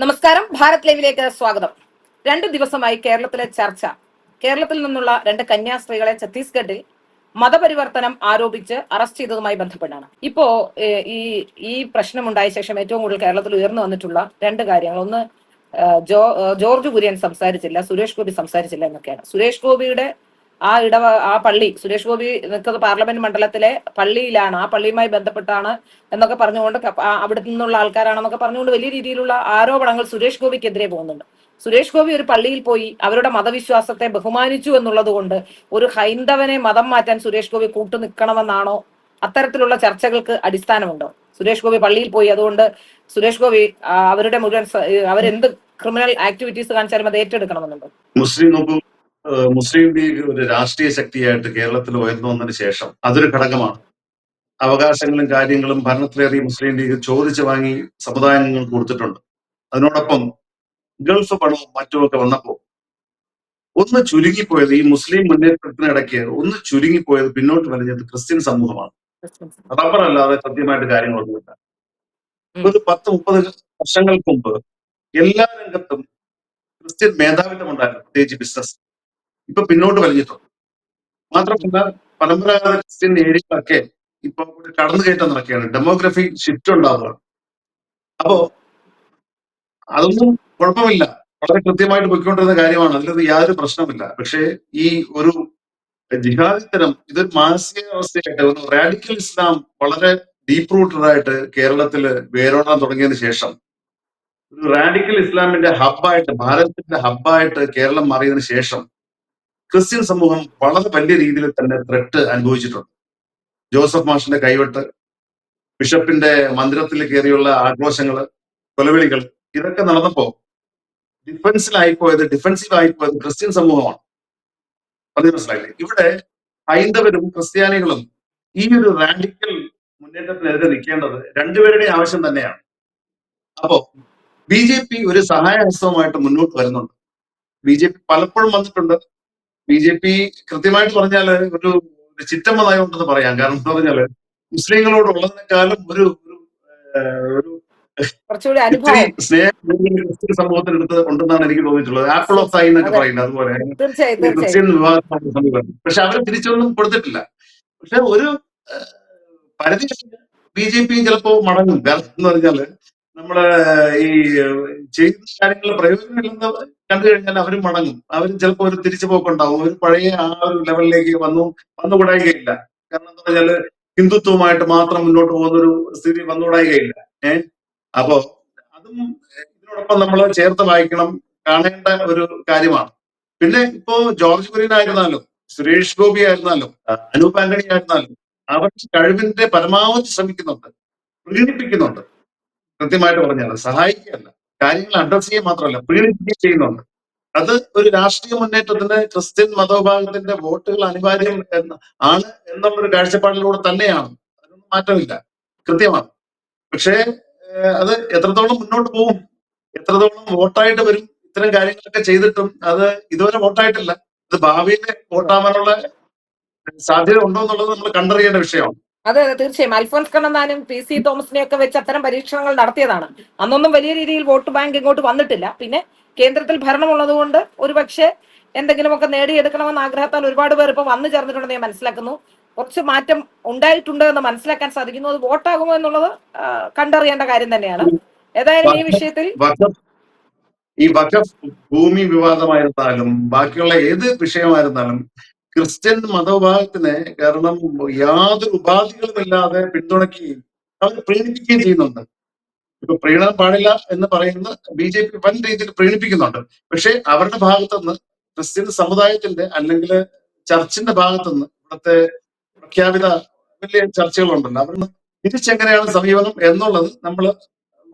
നമസ്കാരം. ഭാരത് ലൈവിലേക്ക് സ്വാഗതം. രണ്ടു ദിവസമായി കേരളത്തിലെ ചർച്ച. കേരളത്തിൽ നിന്നുള്ള രണ്ട് കന്യാസ്ത്രീകളെ ഛത്തീസ്ഗഡിൽ മതപരിവർത്തനം ആരോപിച്ച് അറസ്റ്റ് ചെയ്തതുമായി ബന്ധപ്പെട്ടാണ്. ഇപ്പോ ഈ ഈ പ്രശ്നമുണ്ടായ ശേഷം ഏറ്റവും കൂടുതൽ കേരളത്തിൽ ഉയർന്നു വന്നിട്ടുള്ള രണ്ട് കാര്യങ്ങൾ. ഒന്ന് ജോ ജോർജ് കുര്യൻ സംസാരിച്ചില്ല സുരേഷ് ഗോപി സംസാരിച്ചില്ല എന്നൊക്കെയാണ്. സുരേഷ് ഗോപിയുടെ ആ ഇടവ ആ പള്ളി സുരേഷ് ഗോപി നിൽക്കുന്ന പാർലമെന്റ് മണ്ഡലത്തിലെ പള്ളിയിലാണ് ആ പള്ളിയുമായി ബന്ധപ്പെട്ടാണ് എന്നൊക്കെ പറഞ്ഞുകൊണ്ട് അവിടെ നിന്നുള്ള ആൾക്കാരാണെന്നൊക്കെ പറഞ്ഞുകൊണ്ട് വലിയ രീതിയിലുള്ള ആരോപണങ്ങൾ സുരേഷ് ഗോപിക്കെതിരെ പോകുന്നുണ്ട്. സുരേഷ് ഗോപി ഒരു പള്ളിയിൽ പോയി അവരുടെ മതവിശ്വാസത്തെ ബഹുമാനിച്ചു എന്നുള്ളത് കൊണ്ട് ഒരു ഹൈന്ദവനെ മതം മാറ്റാൻ സുരേഷ് ഗോപി കൂട്ടു നിൽക്കണമെന്നാണോ അത്തരത്തിലുള്ള ചർച്ചകൾക്ക് അടിസ്ഥാനമുണ്ടോ? സുരേഷ് ഗോപി പള്ളിയിൽ പോയി അതുകൊണ്ട് സുരേഷ് ഗോപി അവരുടെ മുഴുവൻ അവരെന്ത് ക്രിമിനൽ ആക്ടിവിറ്റീസ് കാണിച്ചാലും അത് ഏറ്റെടുക്കണമെന്നുണ്ടോ? മുസ്ലിം മുസ്ലിം ലീഗ് ഒരു രാഷ്ട്രീയ ശക്തിയായിട്ട് കേരളത്തിൽ ഉയർന്നു വന്നതിന് ശേഷം അതൊരു ഘടകമാണ്. അവകാശങ്ങളും കാര്യങ്ങളും ഭരണത്തിലേറിയ മുസ്ലിം ലീഗ് ചോദിച്ചു വാങ്ങി സമുദായങ്ങൾ കൊടുത്തിട്ടുണ്ട്. അതിനോടൊപ്പം ഗൾഫ് പണവും മറ്റുമൊക്കെ വന്നപ്പോൾ ഒന്ന് ചുരുങ്ങിപ്പോയത് ഈ മുസ്ലിം മുന്നേറ്റത്തിനിടയ്ക്ക് ഒന്ന് ചുരുങ്ങിപ്പോയത് പിന്നോട്ട് വലിഞ്ഞത് ക്രിസ്ത്യൻ സമൂഹമാണ്. റബ്ബറല്ലാതെ കൃത്യമായിട്ട് കാര്യങ്ങളൊന്നുമില്ല. ഒരു പത്ത് മുപ്പത് വർഷങ്ങൾക്ക് മുമ്പ് എല്ലാ രംഗത്തും ക്രിസ്ത്യൻ മേധാവിത്വം ഉണ്ടായിരുന്നു. പ്രത്യേകിച്ച് ബിസിനസ്. ഇപ്പൊ പിന്നോട്ട് വലിഞ്ഞിട്ടുണ്ട് മാത്രമല്ല പരമ്പരാഗത ക്രിസ്ത്യൻ ഏരിയകളൊക്കെ ഇപ്പൊ കടന്നു കടന്നുകയറ്റം നടക്കുകയാണ്. ഡെമോഗ്രഫി ഷിഫ്റ്റ് ഉണ്ടാവുകയാണ് അപ്പോ അതൊന്നും കുഴപ്പമില്ല. വളരെ കൃത്യമായിട്ട് പോയിക്കൊണ്ടിരുന്ന കാര്യമാണ്. അതിലൊന്നും യാതൊരു പ്രശ്നമില്ല പക്ഷേ ഈ ഒരു ജിഹാദിത്തരം ഇതൊരു മാനസികാവസ്ഥയായിട്ട് ഒരു റാഡിക്കൽ ഇസ്ലാം വളരെ ഡീപ്പ് റൂട്ടഡ് ആയിട്ട് കേരളത്തിൽ വേരോടാൻ തുടങ്ങിയതിന് ശേഷം ഒരു റാഡിക്കൽ ഇസ്ലാമിന്റെ ഹബ്ബായിട്ട് ഭാരതത്തിന്റെ ഹബ്ബായിട്ട് കേരളം മാറിയതിനു ശേഷം ക്രിസ്ത്യൻ സമൂഹം വളരെ വലിയ രീതിയിൽ തന്നെ ത്രെട്ട് അനുഭവിച്ചിട്ടുണ്ട്. ജോസഫ് മാഷിന്റെ കൈവെട്ട് ബിഷപ്പിന്റെ മന്ദിരത്തിൽ കയറിയുള്ള ആക്രോശങ്ങൾ കൊലവിളികൾ ഇതൊക്കെ നടന്നപ്പോ ഡിഫൻസിലായിപ്പോയത് ഡിഫൻസീവായിപ്പോയത് ക്രിസ്ത്യൻ സമൂഹമാണ്. പറഞ്ഞു മനസ്സിലായില്ലേ? ഇവിടെ ഹൈന്ദവരും ക്രിസ്ത്യാനികളും ഈ ഒരു റാഡിക്കൽ മുന്നേറ്റത്തിനെതിരെ നിൽക്കേണ്ടത് രണ്ടുപേരുടെയും ആവശ്യം തന്നെയാണ്. അപ്പോ ബി ജെ പി ഒരു സഹായഹസ്തവുമായിട്ട് മുന്നോട്ട് വരുന്നുണ്ട്. ബി ജെ പി പലപ്പോഴും വന്നിട്ടുണ്ട്. ബി ജെ പി കൃത്യമായിട്ട് പറഞ്ഞാൽ ഒരു ചിറ്റമ്മ നയമുണ്ടെന്ന് പറയാം. കാരണം എന്താ പറഞ്ഞാൽ മുസ്ലിങ്ങളോടുള്ളതിനെക്കാളും ഒരു ഒരു, സ്നേഹം കൂടുതൽ എടുത്ത് ഉണ്ടെന്നാണ് എനിക്ക് തോന്നിയിട്ടുള്ളത്. ആപ്പിൾ ഓഫ് സൈ എന്നൊക്കെ പറയുന്നത് അതുപോലെ. ക്രിസ്ത്യൻ വിഭാഗം സമീപനം പക്ഷെ അവർ തിരിച്ചൊന്നും കൊടുത്തിട്ടില്ല. പക്ഷെ ഒരു പരിധി ബി ജെ പി ചിലപ്പോ മടങ്ങും. കാരണം എന്ന് പറഞ്ഞാൽ നമ്മൾ ഈ ചെയ്യുന്ന കാര്യങ്ങൾ പ്രയോജനമില്ലെന്ന് കണ്ടു കഴിഞ്ഞാൽ അവരും മടങ്ങും. അവർ ചിലപ്പോൾ ഒരു തിരിച്ചു പോക്കുണ്ടാവും. അവർ പഴയ ആ ഒരു ലെവലിലേക്ക് വന്നു വന്നുകൂടായികയില്ല കാരണം എന്താ പറഞ്ഞാൽ ഹിന്ദുത്വമായിട്ട് മാത്രം മുന്നോട്ട് പോകുന്ന ഒരു സ്ഥിതി വന്നുകൂടായികയില്ല ഏഹ് അപ്പോ അതും ഇതിനോടൊപ്പം നമ്മൾ ചേർത്ത് വായിക്കണം കാണേണ്ട ഒരു കാര്യമാണ്. പിന്നെ ഇപ്പോ ജോർജ് കുര്യൻ ആയിരുന്നാലും സുരേഷ് ഗോപി ആയിരുന്നാലും അഹ് അനൂപ് ആന്റണി ആയിരുന്നാലും അവർ കഴിവിന്റെ പരമാവധി ശ്രമിക്കുന്നുണ്ട് പ്രീണിപ്പിക്കുന്നുണ്ട് കൃത്യമായിട്ട് പറഞ്ഞാൽ സഹായിക്കുകയല്ല. കാര്യങ്ങൾ അഡ്രസ് ചെയ്യുക മാത്രമല്ല പ്രീണിപ്പിക്കുകയും ചെയ്യുന്നുണ്ട്. അത് ഒരു രാഷ്ട്രീയ മുന്നേറ്റത്തിന് ക്രിസ്ത്യൻ മതവിഭാഗത്തിന്റെ വോട്ടുകൾ അനിവാര്യം എന്ന് ആണ് എന്നുള്ളൊരു കാഴ്ചപ്പാടിലൂടെ തന്നെയാണ്. അതിനൊന്നും മാറ്റമില്ല. കൃത്യമാണ്. പക്ഷേ അത് എത്രത്തോളം മുന്നോട്ട് പോകും എത്രത്തോളം വോട്ടായിട്ട് വരും ഇത്തരം കാര്യങ്ങളൊക്കെ ചെയ്തിട്ടും അത് ഇതുവരെ വോട്ടായിട്ടില്ല. ഇത് ഭാവിയിൽ വോട്ടാവാനുള്ള സാധ്യത ഉണ്ടോ എന്നുള്ളത് നമ്മൾ കണ്ടറിയേണ്ട വിഷയമാണ്. അതെ അതെ തീർച്ചയായും. അൽഫോൻസ് കണ്ണന്താനും പി സി തോമസിനെ ഒക്കെ വെച്ച് അത്തരം പരീക്ഷണങ്ങൾ നടത്തിയതാണ്. അന്നൊന്നും വലിയ രീതിയിൽ വോട്ട് ബാങ്ക് ഇങ്ങോട്ട് വന്നിട്ടില്ല. പിന്നെ കേന്ദ്രത്തിൽ ഭരണമുള്ളത് കൊണ്ട് ഒരുപക്ഷെ എന്തെങ്കിലുമൊക്കെ നേടിയെടുക്കണമെന്ന ആഗ്രഹത്താൽ ഒരുപാട് പേർ ഇപ്പൊ വന്നു ചേർന്നിട്ടുണ്ടെന്ന് ഞാൻ മനസ്സിലാക്കുന്നു. കുറച്ച് മാറ്റം ഉണ്ടായിട്ടുണ്ട് എന്ന് മനസ്സിലാക്കാൻ സാധിക്കുന്നു. അത് വോട്ടാകുമോ എന്നുള്ളത് കണ്ടറിയേണ്ട കാര്യം തന്നെയാണ്. ഏതായാലും ഈ വിഷയത്തിൽ ഈ വഖഫ് ഭൂമി വിവാദമായിരുന്നാലും ബാക്കിയുള്ള ഏത് വിഷയമായിരുന്നാലും ക്രിസ്ത്യൻ മതവിഭാഗത്തിനെ കേരളം യാതൊരു ഉപാധികളുമില്ലാതെ പിന്തുണയ്ക്കുകയും അവർ പ്രീണിപ്പിക്കുകയും ചെയ്യുന്നുണ്ട്. ഇപ്പൊ പ്രീണനം പാടില്ല എന്ന് പറയുന്ന ബി ജെ പി വൻ രീതിയിൽ പ്രീണിപ്പിക്കുന്നുണ്ട്. പക്ഷെ അവരുടെ ഭാഗത്തുനിന്ന് ക്രിസ്ത്യൻ സമുദായത്തിന്റെ അല്ലെങ്കിൽ ചർച്ചിന്റെ ഭാഗത്തുനിന്ന് ഇവിടുത്തെ പ്രഖ്യാപിത വലിയ ചർച്ചകളുണ്ടല്ലോ. അവരിന്ന് തിരിച്ചെങ്ങനെയാണ് സമീപനം എന്നുള്ളത് നമ്മൾ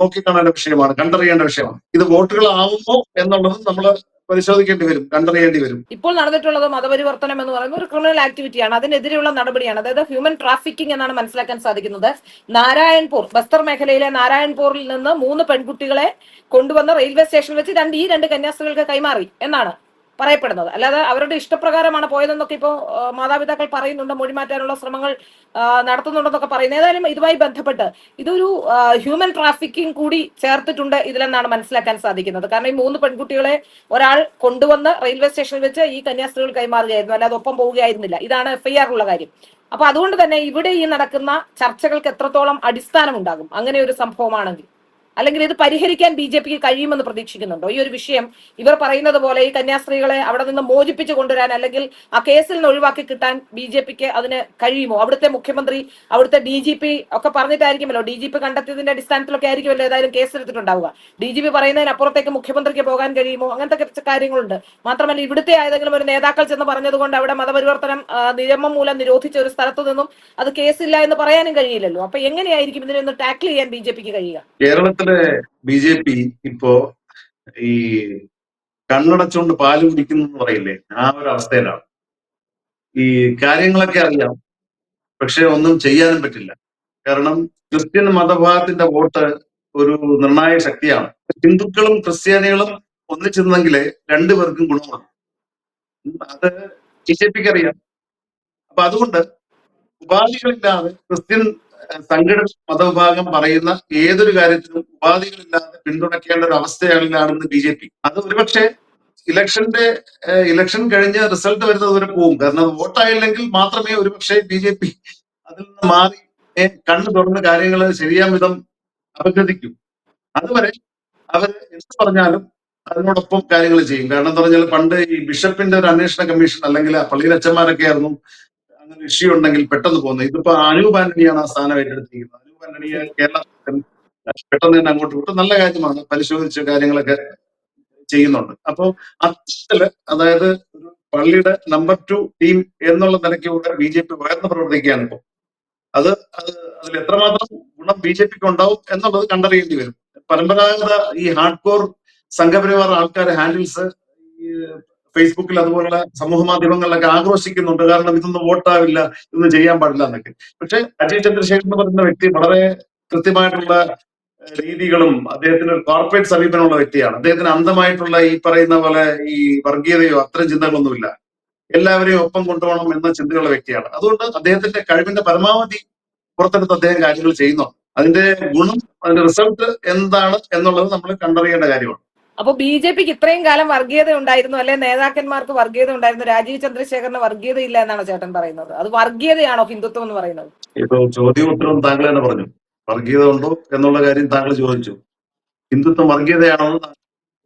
നോക്കിക്കാണേണ്ട വിഷയമാണ് കണ്ടറിയേണ്ട വിഷയമാണ്. ഇത് വോട്ടുകൾ ആവുമോ എന്നുള്ളത് നമ്മൾ പരിശോധിക്കേണ്ടി വരും കണ്ടറിയേണ്ടി വരും. ഇപ്പോൾ നടന്നിട്ടുള്ളത് മതപരിവർത്തനം എന്ന് പറയുന്ന ഒരു ക്രിമിനൽ ആക്ടിവിറ്റിയാണ് അതിനെതിരെയുള്ള നടപടിയാണ്. അതായത് ഹ്യൂമൻ ട്രാഫിക്കിംഗ് എന്നാണ് മനസ്സിലാക്കാൻ സാധിക്കുന്നത്. നാരായൺപൂർ ബസ്തർ മേഖലയിലെ നാരായൺപൂരിൽ നിന്ന് മൂന്ന് പെൺകുട്ടികളെ കൊണ്ടുവന്ന് റെയിൽവേ സ്റ്റേഷനിൽ വെച്ച് രണ്ട് ഈ രണ്ട് കന്യാസ്ത്രീകൾക്ക് കൈമാറി എന്നാണ് പറയപ്പെടുന്നത്. അല്ലാതെ അവരുടെ ഇഷ്ടപ്രകാരമാണ് പോയതെന്നൊക്കെ ഇപ്പോൾ മാതാപിതാക്കൾ പറയുന്നുണ്ട് മൊഴി മാറ്റാനുള്ള ശ്രമങ്ങൾ നടത്തുന്നുണ്ടെന്നൊക്കെ പറയുന്നത് ഏതായാലും ഇതുമായി ബന്ധപ്പെട്ട് ഇതൊരു ഹ്യൂമൻ ട്രാഫിക്കിംഗ് കൂടി ചേർത്തിട്ടുണ്ട് ഇതിലെന്നാണ് മനസ്സിലാക്കാൻ സാധിക്കുന്നത്. കാരണം ഈ മൂന്ന് പെൺകുട്ടികളെ ഒരാൾ കൊണ്ടുവന്ന് റെയിൽവേ സ്റ്റേഷനിൽ വെച്ച് ഈ കന്യാസ്ത്രീകൾ കൈമാറുകയായിരുന്നു. അല്ലാതെ ഒപ്പം പോവുകയായിരുന്നില്ല. ഇതാണ് എഫ്ഐആർ ഉള്ള കാര്യം. അപ്പൊ അതുകൊണ്ട് തന്നെ ഇവിടെ ഈ നടക്കുന്ന ചർച്ചകൾക്ക് എത്രത്തോളം അടിസ്ഥാനം ഉണ്ടാകും അങ്ങനെ ഒരു സംഭവമാണെങ്കിൽ. അല്ലെങ്കിൽ ഇത് പരിഹരിക്കാൻ ബി ജെ പിക്ക് കഴിയുമെന്ന് പ്രതീക്ഷിക്കുന്നുണ്ടോ? ഈ ഒരു വിഷയം ഇവർ പറയുന്നത് പോലെ ഈ കന്യാസ്ത്രീകളെ അവിടെ നിന്ന് മോചിപ്പിച്ചു കൊണ്ടുവരാൻ അല്ലെങ്കിൽ ആ കേസിൽ നിന്ന് ഒഴിവാക്കി കിട്ടാൻ ബി ജെ പിക്ക് അതിന് കഴിയുമോ? അവിടുത്തെ മുഖ്യമന്ത്രി അവിടുത്തെ ഡി ജി പി ഒക്കെ പറഞ്ഞിട്ടായിരിക്കുമല്ലോ. ഡി ജി പി കണ്ടെത്തിയതിന്റെ അടിസ്ഥാനത്തിലൊക്കെ ആയിരിക്കുമല്ലോ ഏതായാലും കേസ് എടുത്തിട്ടുണ്ടാവുക ഡി ജി പി പറയുന്നതിനപ്പുറത്തേക്ക് മുഖ്യമന്ത്രിക്ക് പോകാൻ കഴിയുമോ? അങ്ങനത്തെ കുറച്ച് കാര്യങ്ങളുണ്ട്. മാത്രമല്ല ഇവിടുത്തെ ഏതെങ്കിലും ഒരു നേതാക്കൾ ചെന്ന് പറഞ്ഞതുകൊണ്ട് അവിടെ മതപരിവർത്തനം നിയമം മൂലം നിരോധിച്ച ഒരു സ്ഥലത്തു നിന്നും അത് കേസില്ല എന്ന് പറയാനും കഴിയില്ലല്ലോ. അപ്പൊ എങ്ങനെയായിരിക്കും ഇതിനെ ഒന്ന് ടാക്കിൾ ചെയ്യാൻ ബി ജെ പിക്ക് കഴിയുക? കേരളത്തിലെ ബി ജെ പി ഇപ്പോ ഈ കണ്ണടച്ചുകൊണ്ട് പാൽ കുടിക്കുന്നു പറയില്ലേ? ആ ഒരു അവസ്ഥയിലാണ്. ഈ കാര്യങ്ങളൊക്കെ അറിയാം. പക്ഷെ ഒന്നും ചെയ്യാനും പറ്റില്ല. കാരണം ക്രിസ്ത്യൻ മതഭാഗത്തിന്റെ വോട്ട് ഒരു നിർണായക ശക്തിയാണ്. ഹിന്ദുക്കളും ക്രിസ്ത്യാനികളും ഒന്നിച്ചിരുന്നെങ്കിൽ രണ്ടുപേർക്കും ഗുണമാണ് അത് ബി ജെ പിക്ക് അറിയാം. അപ്പൊ അതുകൊണ്ട് ഉപാധികളില്ലാതെ ക്രിസ്ത്യൻ ഏഹ്, സംഘടിത മതവിഭാഗം പറയുന്ന ഏതൊരു കാര്യത്തിനും ഉപാധികളില്ലാതെ പിന്തുണയ്ക്കേണ്ട ഒരു അവസ്ഥയാണെന്ന് ബി ജെ പി. അത് ഒരുപക്ഷെ ഇലക്ഷന്റെ ഇലക്ഷൻ കഴിഞ്ഞ് റിസൾട്ട് വരുന്നത് വരെ പോകും കാരണം വോട്ടായില്ലെങ്കിൽ മാത്രമേ ഒരുപക്ഷെ ബി ജെ പി അതിൽ നിന്ന് മാറി കണ്ണു തുറന്ന് കാര്യങ്ങൾ ശരിയാം വിധം അപഗ്രഥിക്കും. അതുവരെ അവർ എന്ത് പറഞ്ഞാലും അതിനോടൊപ്പം കാര്യങ്ങൾ ചെയ്യും. കാരണം എന്താ പറഞ്ഞാൽ പണ്ട് ഈ ബിഷപ്പിന്റെ ഒരു അന്വേഷണ കമ്മീഷൻ അല്ലെങ്കിൽ പള്ളിയിലെ അച്ഛന്മാരൊക്കെ ആയിരുന്നു അങ്ങനെ ഇഷ്യൂ ഉണ്ടെങ്കിൽ പെട്ടെന്ന് പോകുന്നത്. ഇതിപ്പോ അനൂപ് ആന്റണിയാണ് ആ സ്ഥാനം ഏറ്റെടുത്തിരിക്കുന്നത്. അനൂപ് ആന്റണി കേരള പെട്ടെന്ന് തന്നെ അങ്ങോട്ട് വിട്ടു നല്ല കാര്യമാണ്. പരിശോധിച്ച കാര്യങ്ങളൊക്കെ ചെയ്യുന്നുണ്ട്. അപ്പോ അത്തരത്തിൽ അതായത് ഒരു പള്ളിയുടെ നമ്പർ ടു ടീം എന്നുള്ള നിലയ്ക്ക് കൂടെ ബി ജെ പി ഉയർന്ന് പ്രവർത്തിക്കുകയാണ് ഇപ്പോൾ അത് അത് അതിൽ എത്രമാത്രം ഗുണം ബി ജെ പിക്ക് ഉണ്ടാവും എന്നുള്ളത് കണ്ടറിയേണ്ടി വരും. പരമ്പരാഗത ഈ ഹാർഡ് കോർ സംഘപരിവാർ ആൾക്കാർ ഹാൻഡിൽസ് ഫേസ്ബുക്കിൽ അതുപോലുള്ള സമൂഹ മാധ്യമങ്ങളിലൊക്കെ ആക്രോശിക്കുന്നുണ്ട് കാരണം ഇതൊന്നും വോട്ടാവില്ല ഇതൊന്നും ചെയ്യാൻ പാടില്ല എന്നൊക്കെ. പക്ഷെ അജയ് ചന്ദ്രശേഖരൻ എന്ന് പറയുന്ന വ്യക്തി വളരെ കൃത്യമായിട്ടുള്ള രീതികളും അദ്ദേഹത്തിന് ഒരു കോർപ്പറേറ്റ് സമീപനമുള്ള വ്യക്തിയാണ്. അദ്ദേഹത്തിന് അന്ധമായിട്ടുള്ള ഈ പറയുന്ന പോലെ ഈ വർഗീയതയോ അത്തരം ചിന്തകളൊന്നുമില്ല. എല്ലാവരെയും ഒപ്പം കൊണ്ടുപോകണം എന്ന ചിന്തയുള്ള വ്യക്തിയാണ്. അതുകൊണ്ട് അദ്ദേഹത്തിന്റെ കഴിവിന്റെ പരമാവധി പുറത്തെടുത്ത് അദ്ദേഹം കാര്യങ്ങൾ ചെയ്യുന്നു അതിന്റെ ഗുണം അതിന്റെ റിസൾട്ട് എന്താണ് എന്നുള്ളത് നമ്മൾ കണ്ടറിയേണ്ട കാര്യമാണ്. അപ്പൊ ബി ജെ പിക്ക് ഇത്രയും കാലം വർഗീയത ഉണ്ടായിരുന്നു അല്ലെ നേതാക്കന്മാർക്ക് വർഗീയത ഉണ്ടായിരുന്നു രാജീവ് ചന്ദ്രശേഖറിന് വർഗീയത ഇല്ല എന്നാണ് ചേട്ടൻ പറയുന്നത്. അത് വർഗീയതയാണോ ഹിന്ദുത്വം എന്ന് പറയുന്നത്? ഇപ്പൊ ചോദ്യം ഉത്തരം താങ്കൾ തന്നെ പറഞ്ഞു. വർഗീയത ഉണ്ടോ എന്നുള്ള കാര്യം താങ്കൾ ചോദിച്ചു. ഹിന്ദുത്വം വർഗീയതയാണോ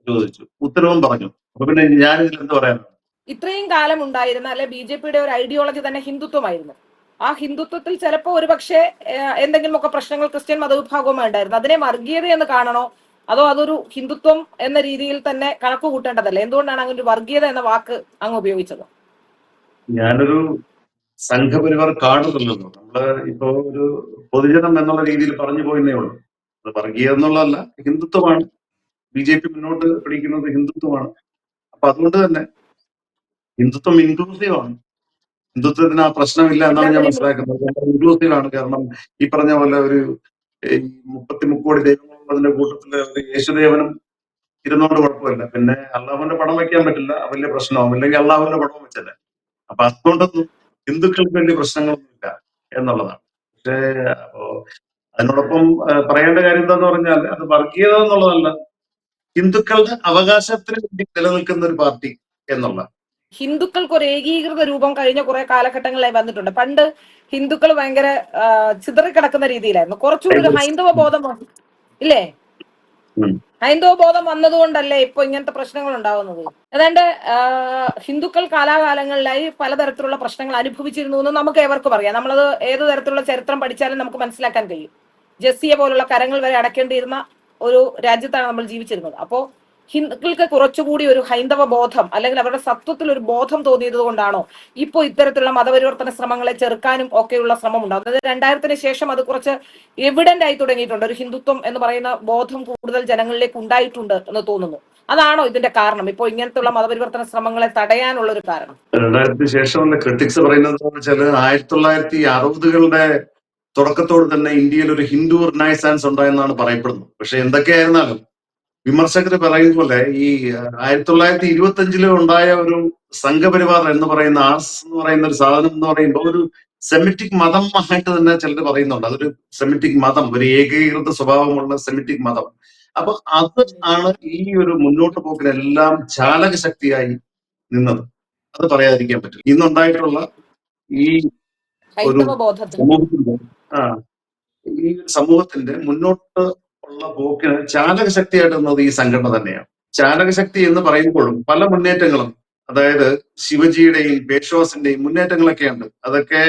ചോദിച്ചു. ഉത്തരവും പറഞ്ഞു. അപ്പൊ പിന്നെ ഞാൻ ഇതിൽ എന്ത് പറയാനാണ്? ഇത്രയും കാലം ഉണ്ടായിരുന്ന അല്ലെ ബി ജെ പിയുടെ ഒരു ഐഡിയോളജി തന്നെ ഹിന്ദുത്വമായിരുന്നു. ആ ഹിന്ദുത്വത്തിൽ ചിലപ്പോൾ ഒരു പക്ഷേ എന്തെങ്കിലുമൊക്കെ പ്രശ്നങ്ങൾ ക്രിസ്ത്യൻ മതവിഭാഗവുമായി ഉണ്ടായിരുന്നു അതിനെ വർഗീയത എന്ന് കാണണോ? അതോ അതൊരു ഹിന്ദുത്വം എന്ന രീതിയിൽ തന്നെ കണക്ക് കൂട്ടേണ്ടതല്ലേ എന്തുകൊണ്ടാണ് അങ്ങനെ ഒരു വർഗീയത എന്ന വാക്ക് അങ്ങ് ഉപയോഗിച്ചത്? ഞാനൊരു സംഘപരിവാർ കാണുന്നില്ലല്ലോ നമ്മൾ ഇപ്പോ ഒരു പൊതുജനം എന്നുള്ള രീതിയിൽ പറഞ്ഞു പോയിന്നേ ഉള്ളൂ. അത് വർഗീയ എന്നുള്ളതല്ല ഹിന്ദുത്വമാണ്. ബി ജെ പി മുന്നോട്ട് പിടിക്കുന്നത് ഹിന്ദുത്വമാണ്. അപ്പൊ അതുകൊണ്ട് തന്നെ ഹിന്ദുത്വം ഇൻക്ലൂസീവ് ആണ്. ഹിന്ദുത്വത്തിന് ആ പ്രശ്നമില്ല എന്നാണ് ഞാൻ മനസ്സിലാക്കുന്നത്. ഇൻക്ലൂസീവ് ആണ്. കാരണം ഈ പറഞ്ഞ പോലെ ഒരു ഈ മുപ്പത്തി മുക്കോടി കൂട്ടത്തിൽ കൂട്ടത്തിൽ യേശുദേവനും ഇരുന്നോണ്ട് കുഴപ്പമില്ല. പിന്നെ അള്ളാഹുവിന്റെ പടം വെക്കാൻ പറ്റില്ല. വലിയ പ്രശ്നമാവും. അല്ലെങ്കിൽ അള്ളാഹുവിന്റെ പടം വെച്ചല്ലേ? അപ്പൊ അതുകൊണ്ടൊന്നും ഹിന്ദുക്കൾക്ക് വലിയ പ്രശ്നങ്ങളൊന്നുമില്ല എന്നുള്ളതാണ്. പക്ഷേ അപ്പോ അതിനോടൊപ്പം പറയേണ്ട കാര്യം എന്താന്ന് പറഞ്ഞാൽ അത് വർഗീയത എന്നുള്ളതല്ല. ഹിന്ദുക്കളുടെ അവകാശത്തിന് വേണ്ടി നിലനിൽക്കുന്ന ഒരു പാർട്ടി എന്നുള്ള ഹിന്ദുക്കൾക്ക് ഒരു ഏകീകൃത രൂപം കഴിഞ്ഞ കുറെ കാലഘട്ടങ്ങളിലായി വന്നിട്ടുണ്ട്. പണ്ട് ഹിന്ദുക്കൾ ഭയങ്കര ചിതറിക്കിടക്കുന്ന രീതിയിലായിരുന്നു. കുറച്ചുകൂടി ഒരു ഹൈന്ദവ ബോധം. ഇല്ലേ? ഹൈന്ദവ ബോധം വന്നതുകൊണ്ടല്ലേ ഇപ്പൊ ഇങ്ങനത്തെ പ്രശ്നങ്ങൾ ഉണ്ടാകുന്നത് ഏതാണ്ട് ഹിന്ദുക്കൾ കാലാകാലങ്ങളിലായി പലതരത്തിലുള്ള പ്രശ്നങ്ങൾ അനുഭവിച്ചിരുന്നു എന്ന് നമുക്ക് ഏവർക്കും അറിയാം. നമ്മളത് ഏത് തരത്തിലുള്ള ചരിത്രം പഠിച്ചാലും നമുക്ക് മനസ്സിലാക്കാൻ കഴിയും. ജസ്സിയെ പോലുള്ള കരങ്ങൾ വരെ അടക്കേണ്ടിയിരുന്ന ഒരു രാജ്യത്താണ് നമ്മൾ ജീവിച്ചിരുന്നത്. അപ്പോ ഹിന്ദുക്കൾക്ക് കുറച്ചുകൂടി ഒരു ഹൈന്ദവ ബോധം അല്ലെങ്കിൽ അവരുടെ സത്വത്തിൽ ഒരു ബോധം തോന്നിയത് കൊണ്ടാണോ ഇപ്പോ ഇത്തരത്തിലുള്ള മതപരിവർത്തന ശ്രമങ്ങളെ ചെറുക്കാനും ഒക്കെയുള്ള ശ്രമം ഉണ്ടാവും അതായത് രണ്ടായിരത്തിന് ശേഷം അത് കുറച്ച് എവിഡന്റ് ആയി തുടങ്ങിയിട്ടുണ്ട്. ഒരു ഹിന്ദുത്വം എന്ന് പറയുന്ന ബോധം കൂടുതൽ ജനങ്ങളിലേക്ക് ഉണ്ടായിട്ടുണ്ട് എന്ന് തോന്നുന്നു. അതാണോ ഇതിന്റെ കാരണം? ഇപ്പോൾ ഇങ്ങനത്തെയുള്ള മതപരിവർത്തന ശ്രമങ്ങളെ തടയാനുള്ള ഒരു കാരണം. രണ്ടായിരത്തിന് ശേഷം ക്രിട്ടിക്സ് പറയുന്നത് ആയിരത്തി തൊള്ളായിരത്തി അറുപതുകളുടെ തുടക്കത്തോട് തന്നെ ഇന്ത്യയിൽ ഒരു ഹിന്ദു റിനൈസാൻസ് ഉണ്ടായെന്നാണ് പറയപ്പെടുന്നത്. പക്ഷെ എന്തൊക്കെയായിരുന്നാലും വിമർശകർ പറയുന്ന പോലെ ഈ ആയിരത്തി തൊള്ളായിരത്തി ഇരുപത്തി അഞ്ചിൽ ഉണ്ടായ ഒരു സംഘപരിവാർ എന്ന് പറയുന്ന ആർസ് എന്ന് പറയുന്ന ഒരു സാധനം എന്ന് പറയുമ്പോൾ ഒരു സെമിറ്റിക് മതം ആയിട്ട് തന്നെ ചിലർ പറയുന്നുണ്ട്. അതൊരു സെമിറ്റിക് മതം ഒരു ഏകീകൃത സ്വഭാവമുള്ള സെമിറ്റിക് മതം. അപ്പൊ അത് ആണ് ഈ ഒരു മുന്നോട്ട് പോക്കിനെല്ലാം ചാലക ശക്തിയായി നിന്നത്. അത് പറയാതിരിക്കാൻ പറ്റും ഇന്നുണ്ടായിട്ടുള്ള ഈ ഒരു സമൂഹത്തിന്റെ ആ ഈ സമൂഹത്തിന്റെ മുന്നോട്ട് ഉള്ള പോക്കിന് ചാലക ശക്തിയായിട്ട് നിന്നത് ഈ സംഘടന തന്നെയാണ്. ചാലക ശക്തി എന്ന് പറയുമ്പോഴും പല മുന്നേറ്റങ്ങളും അതായത് ശിവജിയുടെയും മുന്നേറ്റങ്ങളൊക്കെ ഉണ്ട്. അതൊക്കെ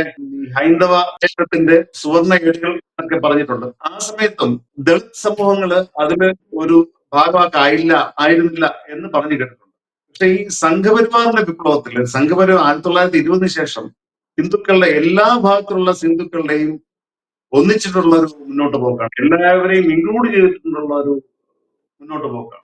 ഹൈന്ദവ ക്ഷേത്രത്തിന്റെ സുവർണ ഏടുകൾ എന്നൊക്കെ പറഞ്ഞിട്ടുണ്ട്. ആ സമയത്തും ദളിത് സമൂഹങ്ങൾ അതിന് ഒരു ഭാഗമാക്കായില്ല ആയിരുന്നില്ല എന്ന് പറഞ്ഞു കേട്ടിട്ടുണ്ട്. പക്ഷെ ഈ സംഘപരിവാറിന്റെ വിപ്ലവത്തിൽ സംഘപരിവാർ ആയിരത്തി തൊള്ളായിരത്തി ഇരുപതിനു ശേഷം ഹിന്ദുക്കളുടെ എല്ലാ ഭാഗത്തുള്ള ഹിന്ദുക്കളുടെയും ഒന്നിച്ചിട്ടുള്ള ഒരു മുന്നോട്ട് പോക്കാണ്. എല്ലാവരെയും ഇൻക്ലൂഡ് ചെയ്തിട്ടുള്ള ഒരു മുന്നോട്ട് പോക്കാണ്.